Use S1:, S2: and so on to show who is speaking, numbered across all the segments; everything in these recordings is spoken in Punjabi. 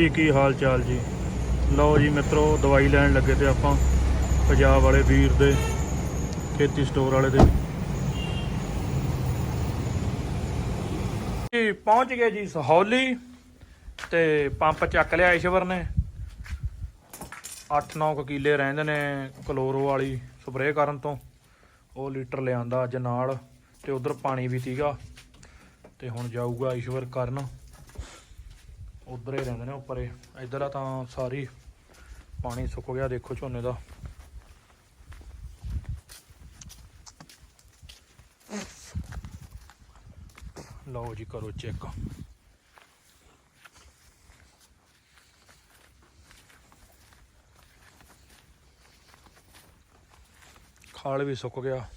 S1: ਜੀ, ਕੀ ਹਾਲ ਚਾਲ ਜੀ? ਲਓ ਜੀ ਮਿੱਤਰੋ, ਦਵਾਈ ਲੈਣ ਲੱਗੇ ਤੇ ਆਪਾਂ ਪੰਜਾਬ ਵਾਲੇ ਵੀਰ ਦੇ, ਖੇਤੀ ਸਟੋਰ ਵਾਲੇ ਦੇ। ਜੀ, ਪਹੁੰਚ ਗਏ ਜੀ ਸਹੌਲੀ ਤੇ ਪੰਪ ਚੱਕ ਲਿਆ ਈਸ਼ਵਰ ਨੇ। 8-9 ਕਿੱਲੇ ਰਹਿੰਦੇ ਨੇ ਕਲੋਰੋ ਵਾਲੀ ਸਪਰੇਅ ਕਰਨ ਤੋਂ। ਉਹ ਲੀਟਰ ਲਿਆਂਦਾ ਅੱਜ ਨਾਲ ਤੇ ਉਧਰ ਪਾਣੀ ਵੀ ਸੀਗਾ। ਤੇ ਹੁਣ ਜਾਊਗਾ ਈਸ਼ਵਰ ਕਰਨ। ਉਧਰ ਹੀ ਰਹਿੰਦੇ ਨੇ ਉੱਪਰੇ। ਇਧਰ ਆ ਤਾਂ ਸਾਰੀ ਪਾਣੀ ਸੁੱਕ ਗਿਆ, ਦੇਖੋ ਝੋਨੇ ਦਾ। ਲਓ ਜੀ, ਕਰੋ ਚੈੱਕ। ਖਾਲ ਵੀ ਸੁੱਕ ਗਿਆ।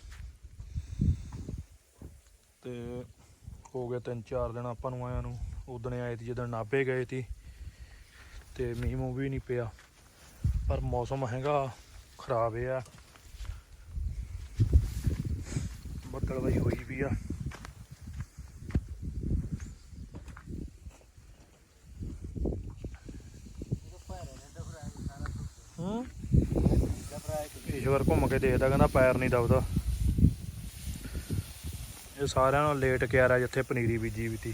S1: ਤੇ ਹੋ ਗਿਆ ਤਿੰਨ ਚਾਰ ਦਿਨ ਆਪਾਂ ਨੂੰ ਆਇਆਂ ਨੂੰ। ਉਦਣ ਆਏ ਸੀ ਜਦੋਂ ਨਾਭੇ ਗਏ ਸੀ ਤੇ ਮੀਂਹ ਮੂੰਹ ਵੀ ਨਹੀਂ ਪਿਆ। ਪਰ ਮੌਸਮ ਹੈਗਾ ਖਰਾਬ ਆ। ਬੱਦਲਵਾਈ ਹੋਈ ਵੀ ਆ। ਈਸ਼ਵਰ ਘੁੰਮ ਕੇ ਦੇਖਦਾ, ਕਹਿੰਦਾ ਪੈਰ ਨਹੀਂ ਦਬਦਾ। ਇਹ ਸਾਰਿਆਂ ਨੂੰ ਲੇਟ ਕੇ ਜਿੱਥੇ ਪਨੀਰੀ ਬੀਜੀ ਵੀ ਤੀ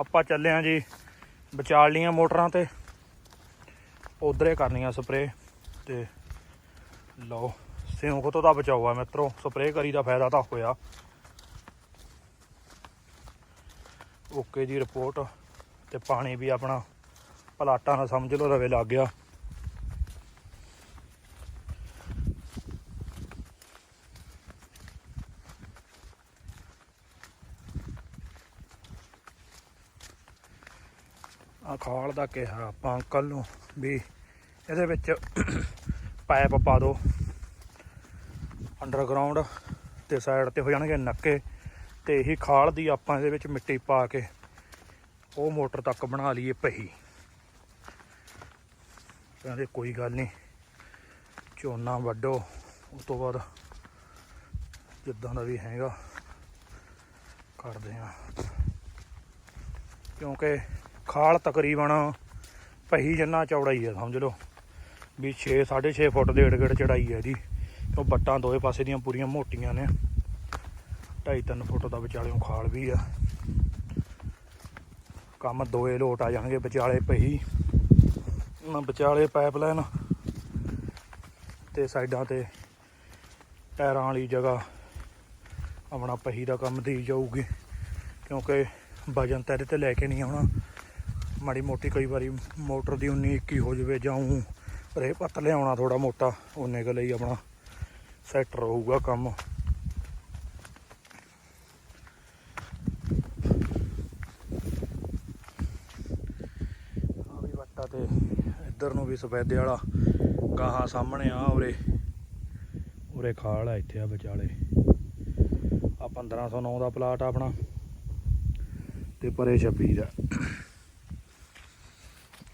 S1: ਆਪਾਂ ਚੱਲੇ ਆਂ ਜੀ ਵਿਚਾਲ ਲੀਆਂ ਮੋਟਰਾਂ ਤੇ। ਉਧਰੇ ਕਰਨੀਆਂ ਸਪਰੇ ਤੇ ਲਓ, ਸਿਉਂਕ ਤੋਂ ਤਾਂ ਬਚਾਓ ਆ ਮਿੱਤਰੋ ਸਪਰੇ ਕਰੀ ਦਾ ਫਾਇਦਾ ਤਾਂ ਹੋਇਆ। ਓਕੇ ਜੀ, ਰਿਪੋਰਟ ਤੇ ਪਾਣੀ ਵੀ ਆਪਣਾ ਪਲਾਟਾਂ ਨਾਲ ਸਮਝ ਲਓ ਰਵੇ ਲੱਗ ਗਿਆ। ਆ ਖਾਲ ਦਾ ਕਿਹਾ ਆਪਾਂ ਅੰਕਲ ਨੂੰ ਵੀ ਇਹਦੇ ਵਿੱਚ ਪਾਈਪ ਪਾ ਦਿਓ ਅੰਡਰਗਰਾਉਂਡ ਤੇ ਸਾਈਡ ਤੇ ਹੋ ਜਾਣਗੇ ਨੱਕੇ ਤੇ ਇਹੀ ਖਾਲ ਦੀ ਆਪਾਂ ਇਹਦੇ ਵਿੱਚ ਮਿੱਟੀ ਪਾ ਕੇ ਉਹ ਮੋਟਰ ਤੱਕ ਬਣਾ ਲਈਏ ਪਹੀ। ਕਹਿੰਦੇ ਕੋਈ ਗੱਲ ਨਹੀਂ, ਝੋਨਾ ਵੱਢੋ ਉਸ ਤੋਂ ਬਾਅਦ ਜਿੱਦਾਂ ਦਾ ਵੀ ਹੈਗਾ, ਕਰਦੇ ਆ ਕਿਉਂਕਿ ਖਾਲ ਤਕਰੀਬਨ ਪਹੀ ਜਿੰਨਾ ਚੌੜਾ ਹੀ ਹੈ ਸਮਝ ਲਓ। ਵੀ 6 6.5 ਫੁੱਟ ਦੇ ਏੜ ਗੇੜ ਚੜਾਈ ਹੈ ਇਹਦੀ। ਉਹ ਬੱਟਾਂ ਦੋਵੇਂ ਪਾਸੇ ਦੀਆਂ ਪੂਰੀਆਂ ਮੋਟੀਆਂ ਨੇ। 2.5-3 ਫੁੱਟ ਦਾ ਵਿਚਾਲਿਓਂ ਖਾਲ ਵੀ ਆ। ਕੰਮ ਦੋਏ ਲੋਟ ਆ ਜਾਣਗੇ ਵਿਚਾਲੇ ਪਹੀ ਵਿਚਾਲੇ ਪਾਈਪਲਾਈਨ ਤੇ ਸਾਈਡਾਂ ਤੇ ਟਾਇਰਾਂ ਵਾਲੀ ਜਗ੍ਹਾ ਆਪਣਾ ਪਹੀ ਦਾ ਕੰਮ ਦੀ ਜਾਊਗੀ। ਕਿਉਂਕਿ ਵਜਨ ਤਾਂ ਤੇ ਲੈ ਕੇ ਨਹੀਂ ਆਉਣਾ। ਮਾੜੀ ਮੋਟੀ ਕਈ ਵਾਰੀ ਮੋਟਰ ਦੀ 19 21 ਹੋ ਜਾਵੇ ਜਾਂ ਊਂ ਰੇ ਪੱਤ ਲਿਆਉਣਾ ਥੋੜਾ ਮੋਟਾ ਉਹਨੇ ਕੁ ਲਈ ਆਪਣਾ ਸੈੱਟ ਰਹੂਗਾ ਕੰਮ। ਆ ਵੀ ਵੱਟਾ ਤੇ ਇੱਧਰ ਨੂੰ ਵੀ ਸਫੈਦੇ ਵਾਲਾ ਗਾਹਾਂ ਸਾਹਮਣੇ ਆ ਉਰੇ। ਉਰੇ ਖਾਲ ਆ ਇੱਥੇ ਆ ਵਿਚਾਲੇ। ਆ 1509 ਦਾ ਪਲਾਟ ਆ ਆਪਣਾ। ਤੇ ਪਰੇ 26 ਦਾ।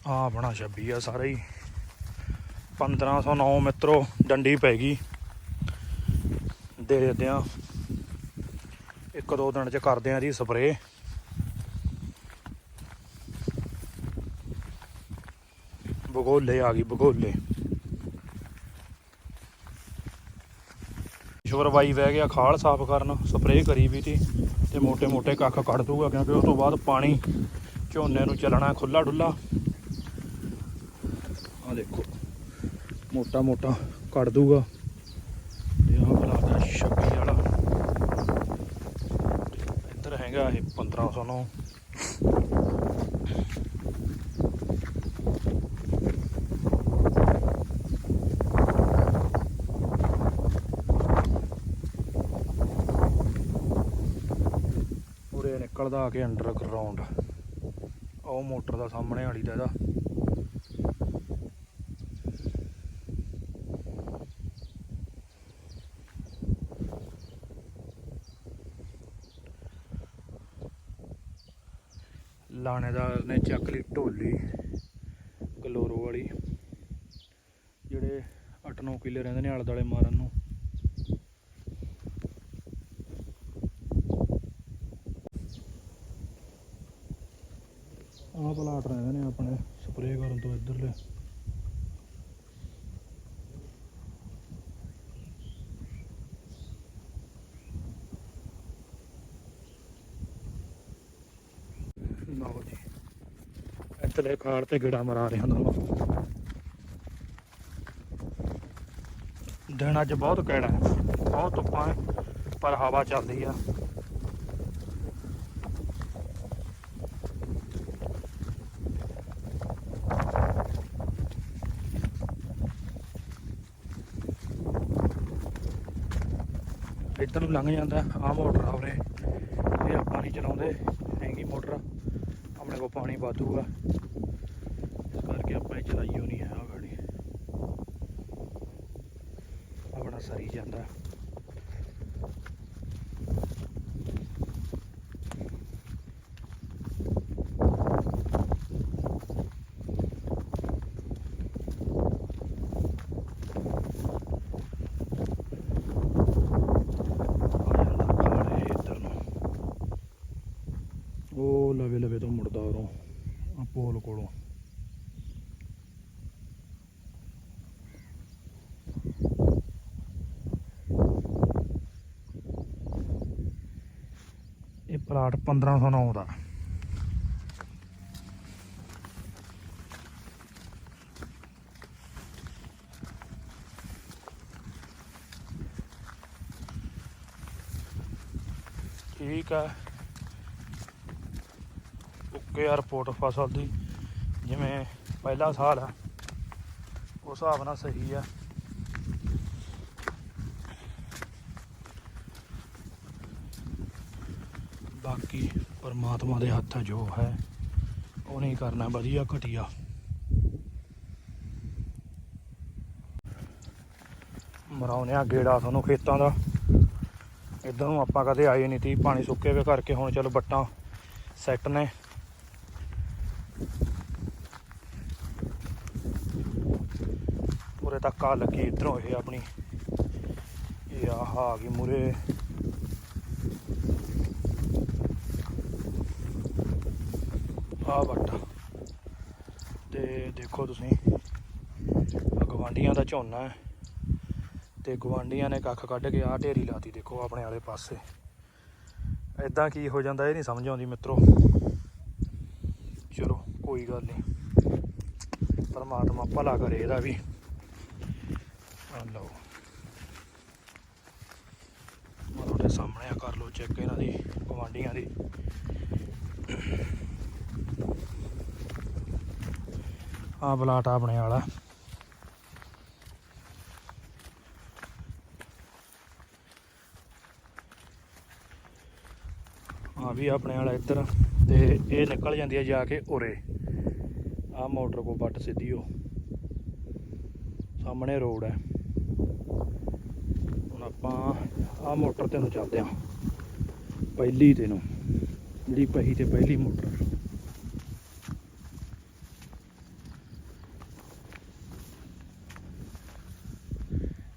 S1: ਆ ਬਣਾ ਛੱਬੀ ਆ ਸਾਰਾ ਹੀ। 1509 ਮਿੱਤਰੋ, ਡੰਡੀ ਪੈ ਗਈ। ਦੇ ਦਿੰਦੇ ਇੱਕ ਦੋ ਦਿਨ ਚ ਕਰਦੇ ਆ ਜੀ ਸਪਰੇ ਬਗੋਲੇ ਆ ਗਈ ਬਗੋਲੇ ਸ਼ੋਰ ਬਾਈ ਵਹਿ ਗਿਆ ਖਾਲ ਸਾਫ਼ ਕਰਨ, ਸਪਰੇਅ ਕਰੀ ਵੀ ਤੀ ਤੇ ਮੋٹے ਮੋٹے ਕੱਖ ਕੱਢ ਦੂਗਾ ਕਿਉਂਕਿ ਉਸ ਤੋਂ ਬਾਅਦ ਪਾਣੀ ਝੋਨੇ ਨੂੰ ਚੱਲਣਾ ਖੁੱਲਾ ਡੁੱਲਾ ਮੋਟਾ ਮੋਟਾ ਕੱਢ ਦੂਗਾ ਤੇ ਆਹ ਬਲਾਦਾ 26 ਵਾਲਾ। ਇੱਧਰ ਹੈਗਾ ਇਹ 1509 ਉਰੇ ਨਿਕਲਦਾ ਆ ਕੇ ਅੰਡਰਗਰਾਉਂਡ ਉਹ ਮੋਟਰ ਦਾ ਸਾਹਮਣੇ ਵਾਲੀ ਦਾ ਇਹਦਾ। ਲਾਣੇਦਾਰ ਨੇ ਚੱਕ ਲਈ ਢੋਲੀ ਕਲੋਰੋ ਵਾਲੀ, ਜਿਹੜੇ 8-9 ਕਿੱਲੇ ਰਹਿੰਦੇ ਨੇ ਆਲੇ ਦੁਆਲੇ ਮਾਰਨ ਨੂੰ ਆਹ ਪਲਾਟ ਰਹਿੰਦੇ ਨੇ ਆਪਣੇ ਸਪਰੇਅ ਕਰਨ ਤੋਂ ਇੱਧਰਲੇ ਲਓ ਜੀ। ਇੱਧਰਲੇ ਖਾੜ ਤੇ ਗੇੜਾ ਮਰਾ ਰਹੇ ਹਾਂ ਦਿਨ ਅੱਜ ਬਹੁਤ ਕਹਿਣਾ ਹੈ। ਬਹੁਤ ਧੁੱਪਾਂ ਹੈ, ਪਰ ਹਵਾ ਚੱਲਦੀ ਆ। ਇੱਧਰ ਨੂੰ ਲੰਘ ਜਾਂਦਾ ਆ ਮੋਟਰ ਆ ਇਹ ਆਪਾਂ ਨਹੀਂ ਚਲਾਉਂਦੇ, ਹੈਗੀ ਮੋਟਰ। ਆਪਣੇ ਕੋਲ ਪਾਣੀ ਵਾਧੂਗਾ। ਇਸ ਕਰਕੇ ਆਪਾਂ ਇਹ ਚਲਾਈਓ ਨਹੀਂ ਹੈ ਆ ਗਾੜੀ। ਆਪਣਾ ਸਰੀ ਜਾਂਦਾ ਆ ਜਾਂਦਾ ਖਾੜ ਇਹ ਇੱਧਰ ਨੂੰ ਉਹ ਲਵੇ ਲਵੇ ਤੋਂ ਮੁੜਦਾ ਉਰੋਂ ਆ ਕੋਲੋਂ ਇਹ ਪਲਾਟ 1509 ਦਾ ਠੀਕ ਆ ਓਕੇ ਆ ਰਿਪੋਰਟ ਫਸਲ ਦੀ ਜਿਵੇਂ ਪਹਿਲਾ ਸਾਲ ਆ ਉਸ ਹਿਸਾਬ ਨਾਲ ਸਹੀ ਆ। ਬਾਕੀ ਪਰਮਾਤਮਾ ਦੇ ਹੱਥ ਜੋ ਹੈ ਉਹ ਨਹੀਂ ਕਰਨਾ ਵਧੀਆ ਘਟੀਆ। ਮਰਾਉਨੇ ਆ ਗੇੜਾ ਤੁਹਾਨੂੰ ਖੇਤਾਂ ਦਾ। ਇਧਰ ਨੂੰ ਆਪਾਂ ਕਦੇ ਆਏ ਨਹੀਂ ਤੀ, ਪਾਣੀ ਸੁੱਕੇ ਵੇ ਕਰਕੇ ਹੁਣ ਚਲੋ ਬੱਟਾਂ ਸੈੱਟ ਨੇ। ਉਰੇ ਲੱਗੀ ਇਧਰੋਂ ਇਹ ਆਪਣੀ। ਇਹ ਆਹ ਆ ਗਈ ਮੂਰੇ ਆ ਬੱਟਾ ਤੇ ਦੇਖੋ ਤੁਸੀਂ, ਆਹ ਦਾ ਝੋਨਾ ਹੈ। ਤੇ ਗਵਾਂਢੀਆਂ ਨੇ ਕੱਖ ਕੱਢ ਕੇ ਆਹ ਢੇਰੀ ਲਾਤੀ, ਦੇਖੋ ਆਪਣੇ ਵਾਲੇ ਪਾਸੇ। ਐਦਾਂ ਕੀ ਹੋ ਜਾਂਦਾ, ਇਹ ਨਹੀਂ ਸਮਝ ਆਉਂਦੀ ਮਿੱਤਰੋ। ਚਲੋ, ਕੋਈ ਗੱਲ ਨਹੀਂ। ਪਰਮਾਤਮਾ ਭਲਾ ਕਰੇ ਇਹਦਾ ਵੀ। ਆ ਲਓ। ਆਹ ਤੁਹਾਡੇ ਸਾਹਮਣੇ ਆ, ਕਰ ਲਓ ਚੈੱਕ ਇਹਨਾਂ ਦੀ ਗਵਾਂਢੀਆਂ ਦੀ। ਆ ਬਲਾਟ ਆਪਣੇ ਵਾਲਾ। ਆ ਵੀ ਆਪਣੇ ਵਾਲਾ ਇੱਧਰ, ਤੇ ਇਹ ਨਿਕਲ ਜਾਂਦੀ ਹੈ ਜਾ ਕੇ ਉਰੇ। ਆ ਮੋਟਰ ਕੋ ਬੱਟ ਸਿੱਧੀ ਉਹ। ਸਾਹਮਣੇ ਰੋਡ ਹੈ। ਹੁਣ ਆਪਾਂ ਆ ਮੋਟਰ ਤੇ ਨੂੰ ਚੱਲਦੇ ਆ ਪਹਿਲੀ ਤੇ ਨੂੰ, ਜਿਹੜੀ ਪਹੀ ਤੇ ਪਹਿਲੀ ਮੋਟਰ।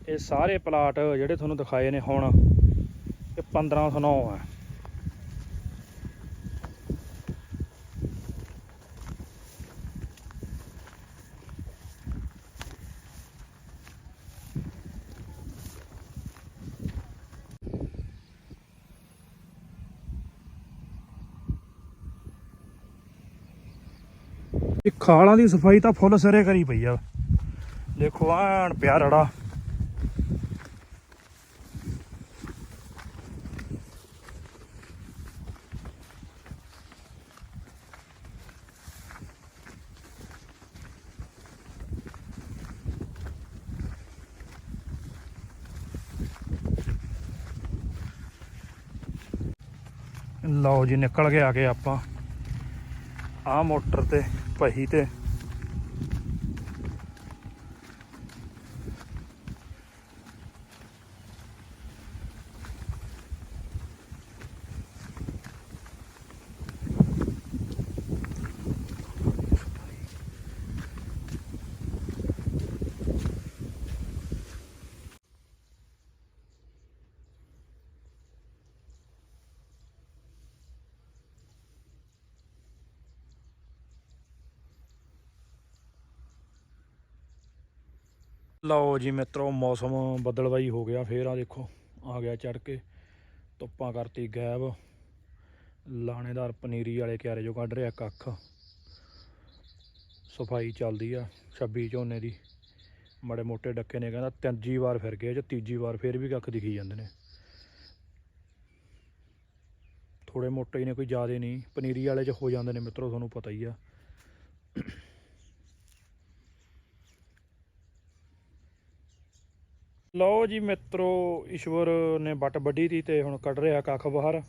S1: ਇਹ ਸਾਰੇ ਪਲਾਟ ਜਿਹੜੇ ਤੁਹਾਨੂੰ ਦਿਖਾਏ ਨੇ ਹੁਣ, ਇਹ 1509 ਆ। ਖਾਲਾਂ ਦੀ ਸਫ਼ਾਈ ਤਾਂ ਫੁੱਲ ਸਿਰੇ ਕਰੀ ਪਈ ਆ। ਦੇਖੋ ਆਣ ਪਿਆ ਰੜਾ। ਲਓ ਜੀ, ਨਿਕਲ ਕੇ ਆ ਗਏ ਆਪਾਂ। ਆ ਮੋਟਰ ਤੇ ਪਹੀ ਤੇ ਲਓ ਜੀ ਮਿੱਤਰੋ, ਮੌਸਮ ਬੱਦਲਵਾਈ ਹੋ ਗਿਆ ਫੇਰ ਆ ਦੇਖੋ, ਆ ਗਿਆ ਚੜ ਕੇ, ਧੁੱਪਾਂ ਕਰਤੀ ਗਾਇਬ। ਲਾਣੇਦਾਰ ਪਨੀਰੀ ਵਾਲੇ ਕਿਆਰੇ ਜੋ ਕੱਢ ਰਿਹਾ ਕੱਖ। ਸਫ਼ਾਈ ਚੱਲਦੀ ਆ 26 ਝੋਨੇ ਦੀ। ਮਾੜੇ ਮੋਟੇ ਡੱਕੇ ਨੇ ਕਹਿੰਦਾ, ਤੀਜੀ ਵਾਰ ਫਿਰ ਗਏ ਜੇ, ਤੀਜੀ ਵਾਰ ਫਿਰ ਵੀ ਕੱਖ ਦਿਖੀ ਜਾਂਦੇ ਨੇ। ਥੋੜੇ ਮੋਟੇ ਹੀ ਨੇ, ਕੋਈ ਜ਼ਿਆਦਾ ਨਹੀਂ। ਪਨੀਰੀ ਵਾਲੇ ਚ ਹੋ ਜਾਂਦੇ ਨੇ ਮਿੱਤਰੋ, ਤੁਹਾਨੂੰ ਪਤਾ ਹੀ ਆ। ਲਓ ਜੀ ਮਿੱਤਰੋ, ਈਸ਼ਵਰ ਨੇ ਬੱਟ ਵੱਢੀ ਤੀ ਤੇ ਹੁਣ ਕੱਢ ਰਿਹਾ ਕੱਖ ਬਾਹਰ।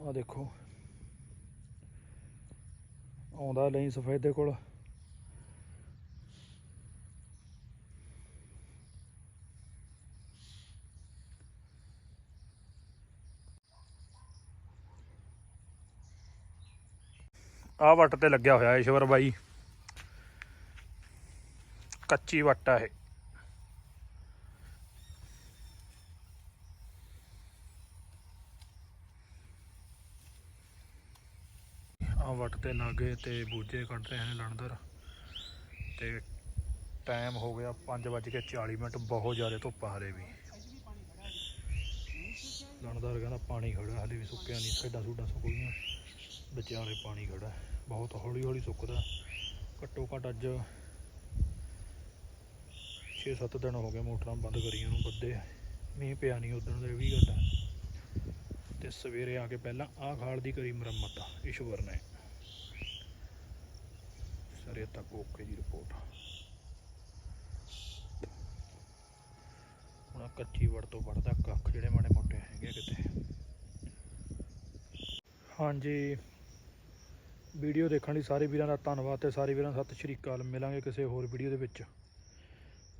S1: ਆ ਦੇਖੋ। ਆਉਂਦਾ ਲਈ ਸਫੈਦੇ ਕੋਲ। ਆ ਵੱਟ ਤੇ ਲੱਗਿਆ ਹੋਇਆ ਈਸ਼ਵਰ ਬਾਈ। ਕੱਚੀ ਵੱਟ ਆ ਇਹ। ਆ ਤੇ ਲਾਗੇ ਤੇ ਬੂਝੇ ਕੱਢ ਰਹੇ ਨੇ ਲਣਦਰ ਤੇ ਟਾਈਮ ਹੋ ਗਿਆ 5:40 ਮਿੰਟ, ਬਹੁਤ ਜ਼ਿਆਦਾ ਧੁੱਪ ਆ ਹਲੇ ਵੀ। ਲਣਦਰ ਕਹਿੰਦਾ ਪਾਣੀ ਖੜਾ, ਹਲੇ ਵੀ ਸੁੱਕਿਆ ਨਹੀਂ, ਖੇਡਾਂ ਸੂਡਾਂ ਸੁੱਕ ਗਈਆਂ ਵਿਚਾਲੇ ਪਾਣੀ ਖੜਾ, ਬਹੁਤ ਹੌਲੀ ਹੌਲੀ ਸੁੱਕਦਾ। ਘੱਟੋ ਘੱਟ ਅੱਜ 6-7 ਦਿਨ ਹੋ ਗਏ ਮੋਟਰਾਂ ਬੰਦ ਕਰੀਆਂ ਨੂੰ ਬੱਦੇ। ਮੀਂਹ ਪਿਆ ਨਹੀਂ ਉਦੋਂ ਦਾ, ਇਹ ਵੀ ਗੱਲ ਹੈ ਤੇ ਸਵੇਰੇ ਆ ਕੇ ਪਹਿਲਾਂ ਆਹ ਖਾਲ ਦੀ ਕਰੀ ਮੁਰੰਮਤ, ਈਸ਼ਵਰ ਨੇ। ਸਰੇ ਤੱਕ ਓਕੇ ਦੀ ਰਿਪੋਰਟ ਹੁਣ ਕੱਚੀ ਵੜ ਤੋਂ ਵੜਦਾ ਕੱਖ ਜਿਹੜੇ ਮਾੜੇ ਮੋਟੇ ਹੈਗੇ ਕਿਤੇ। ਹਾਂਜੀ। ਵੀਡੀਓ ਦੇਖਣ ਲਈ ਸਾਰੇ ਵੀਰਾਂ ਦਾ ਧੰਨਵਾਦ ਤੇ ਸਾਰੇ ਵੀਰਾਂ ਨੂੰ ਸਤਿ ਸ਼੍ਰੀ ਅਕਾਲ। ਮਿਲਾਂਗੇ ਕਿਸੇ ਹੋਰ ਵੀਡੀਓ ਦੇ ਵਿੱਚ।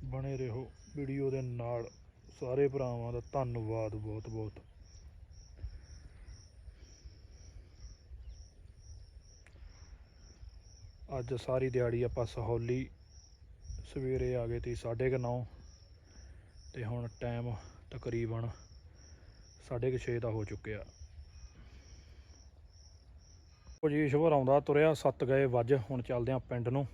S1: ਬਣੇ ਰਹੋ ਵੀਡੀਓ ਦੇ ਨਾਲ। ਸਾਰੇ ਭਰਾਵਾਂ ਦਾ ਧੰਨਵਾਦ ਬਹੁਤ ਬਹੁਤ ਅੱਜ ਸਾਰੀ ਦਿਹਾੜੀ ਆਪਾਂ ਸਹੌਲੀ ਸਵੇਰੇ ਆ ਗਏ ਤੀ 9:30 ਤੇ ਹੁਣ ਟਾਈਮ ਤਕਰੀਬਨ 6:30 ਦਾ ਹੋ ਚੁੱਕਿਆ। ਉਹ ਜੀ ਈਸ਼ਵਰ ਆਉਂਦਾ, ਤੁਰਿਆ 7 ਗਏ ਵੱਜ, ਹੁਣ ਚੱਲਦੇ ਆ ਪਿੰਡ ਨੂੰ।